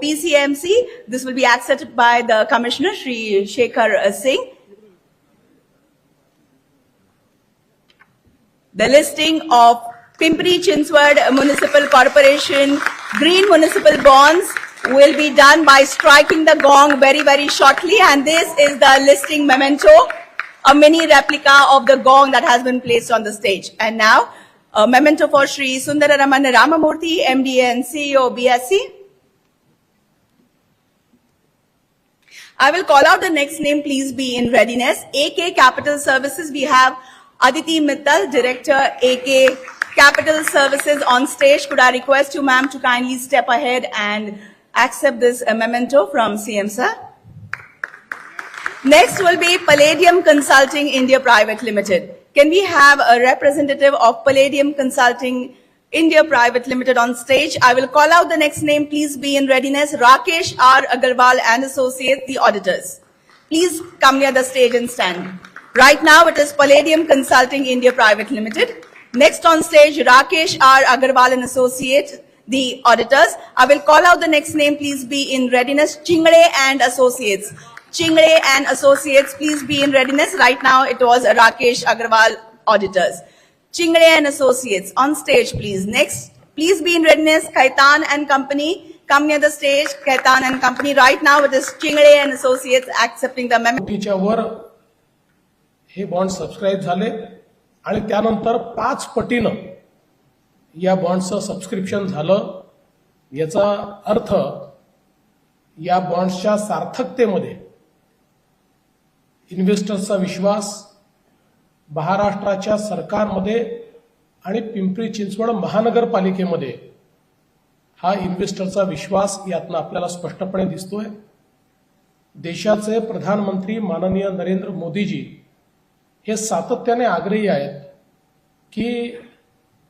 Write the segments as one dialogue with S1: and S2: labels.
S1: This will be accepted by the Commissioner, Shri Shekhar uh, Singh. The listing of Pimpri Chinswad Municipal Corporation Green Municipal Bonds will be done by striking the gong very, very shortly. And this is the listing memento, a mini replica of the gong that has been placed on the stage. And now, a memento for Sri Sundararaman Ramamurthy, MD and CEO BSc. I will call out the next name, please be in readiness. AK Capital Services, we have Aditi Mittal, Director, AK Capital Services on stage. Could I request you, ma'am, to kindly step ahead and accept this uh, memento from CM, sir? Next will be Palladium Consulting India Private Limited. Can we have a representative of Palladium Consulting India Private Limited on stage? I will call out the next name. Please be in readiness. Rakesh R. Agarwal and Associates, the auditors. Please come near the stage and stand. Right now, it is Palladium Consulting India Private Limited. Next on stage, Rakesh R. Agarwal and Associates, the auditors. I will call out the next name. Please be in readiness. Chingre and Associates. Chingre and Associates, please be in readiness. Right now, it was Rakesh Agarwal auditors. Chingre and Associates on stage, please. Next, please be in readiness. Kaitan and Company, come near the stage. Kaitan and Company. Right now, it is Chingre and Associates accepting the memo.
S2: कोटीच्या वर हे bond subscribe झाले आणि त्यानंतर पाच पटीनं या बॉन्डचं subscription झालं याचा अर्थ या बॉन्ड्सच्या सार्थकतेमध्ये इन्व्हेस्टर्सचा विश्वास महाराष्ट्राच्या सरकारमध्ये आणि पिंपरी चिंचवड महानगरपालिकेमध्ये हा इन्व्हेस्टरचा विश्वास यातनं आपल्याला स्पष्टपणे दिसतोय. देशाचे प्रधानमंत्री माननीय नरेंद्र मोदीजी हे सातत्याने आग्रही आहेत की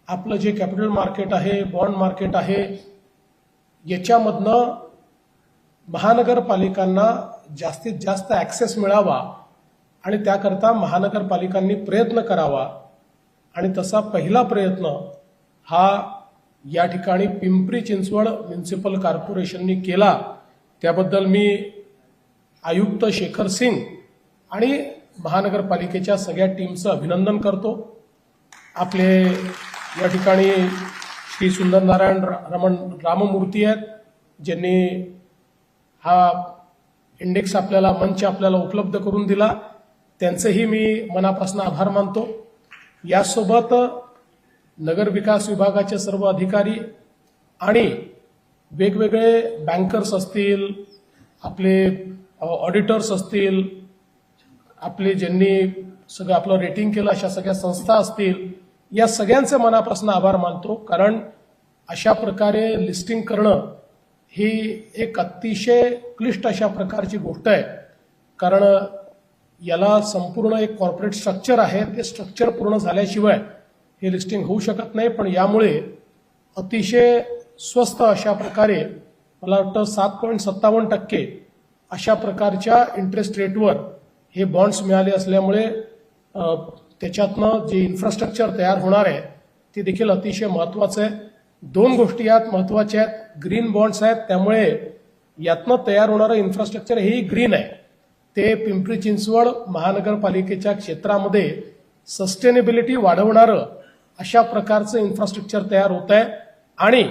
S2: आपलं जे कॅपिटल मार्केट आहे बॉन्ड मार्केट आहे याच्यामधनं महानगरपालिकांना जास्तीत जास्त ॲक्सेस मिळावा आणि त्याकरता महानगरपालिकांनी प्रयत्न करावा. आणि तसा पहिला प्रयत्न हा या ठिकाणी पिंपरी चिंचवड म्युन्सिपल कॉर्पोरेशननी केला. त्याबद्दल मी आयुक्त शेखर सिंग आणि महानगरपालिकेच्या सगळ्या टीमचं अभिनंदन करतो. आपले या ठिकाणी श्री सुंदरनारायण रा- रमण राममूर्ती आहेत ज्यांनी हा इंडेक्स आपल्याला मंच आपल्याला उपलब्ध करून दिला. त्यांचेही मी मनापासून आभार मानतो. यासोबत नगरविकास विभागाचे सर्व अधिकारी आणि वेगवेगळे बँकर्स असतील आपले ऑडिटर्स असतील आपले ज्यांनी सगळं आपलं रेटिंग केलं अशा सगळ्या संस्था असतील या सगळ्यांचे मनापासून आभार मानतो. कारण अशा प्रकारे लिस्टिंग करणं ही एक अतिशय क्लिष्ट अशा प्रकारची गोष्ट आहे. कारण याला संपूर्ण एक कॉर्पोरेट स्ट्रक्चर आहे. ते स्ट्रक्चर पूर्ण झाल्याशिवाय हे लिस्टिंग होऊ शकत नाही. पण यामुळे अतिशय स्वस्त अशा प्रकारे मला वाटतं सात पॉईंट सत्तावन्न टक्के अशा प्रकारच्या इंटरेस्ट रेटवर हे बॉन्ड्स मिळाले असल्यामुळे त्याच्यातनं जे इन्फ्रास्ट्रक्चर तयार होणार आहे ते देखील अतिशय महत्वाचं आहे. दोन गोष्टी यात महत्त्वाच्या आहेत. ग्रीन बॉन्ड्स आहेत. त्यामुळे यातनं तयार होणारं इन्फ्रास्ट्रक्चर हेही ग्रीन आहे. ते पिंपरी चिंचवड महानगरपालिकेच्या क्षेत्रामध्ये सस्टेनेबिलिटी वाढवणारं अशा प्रकारचं इन्फ्रास्ट्रक्चर तयार होत आहे आणि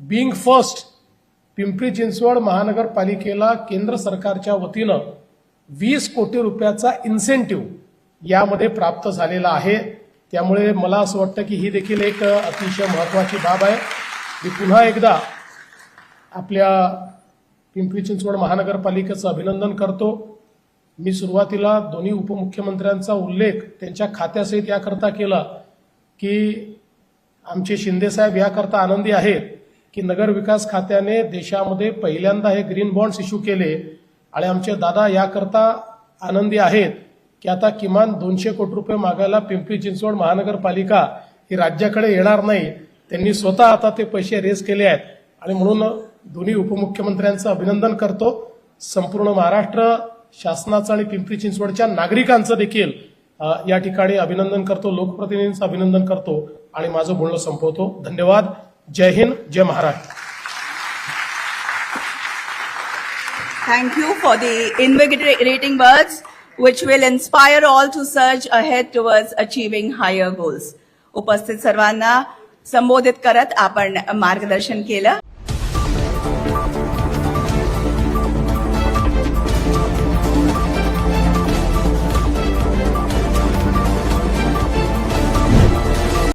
S2: बिंग फर्स्ट पिंपरी चिंचवड महानगरपालिकेला केंद्र सरकारच्या वतीनं वीस कोटी रुपयाचा इन्सेंटिव्ह यामध्ये प्राप्त झालेला आहे. त्यामुळे मला असं वाटतं की ही देखील एक अतिशय महत्वाची बाब आहे. मी पुन्हा एकदा आपल्या पिंपरी चिंचवड महानगरपालिकेचं अभिनंदन करतो. मी सुरुवातीला दोन्ही उपमुख्यमंत्र्यांचा उल्लेख त्यांच्या खात्यासहित याकरता केला की आमचे शिंदेसाहेब याकरता आनंदी आहेत की नगर विकास खात्याने देशामध्ये पहिल्यांदा हे ग्रीन बॉन्ड्स इश्यू केले आणि आमचे दादा याकरता आनंदी आहेत की आता किमान दोनशे कोटी रुपये मागायला पिंपरी चिंचवड महानगरपालिका ही राज्याकडे येणार नाही. त्यांनी स्वतः आता ते पैसे रेज केले आहेत. आणि म्हणून दोन्ही उपमुख्यमंत्र्यांचं अभिनंदन करतो. संपूर्ण महाराष्ट्र शासनाचं आणि पिंपरी चिंचवडच्या नागरिकांचं देखील या ठिकाणी अभिनंदन करतो लोकप्रतिनिधींचं अभिनंदन करतो आणि माझं बोलणं संपवतो. धन्यवाद. जय हिंद जय Maharashtra.
S1: Thank you for the invigorating words which will inspire all to surge ahead towards achieving higher goals. उपस्थित सर्वांना संबोधित करत आपण मार्गदर्शन केलं.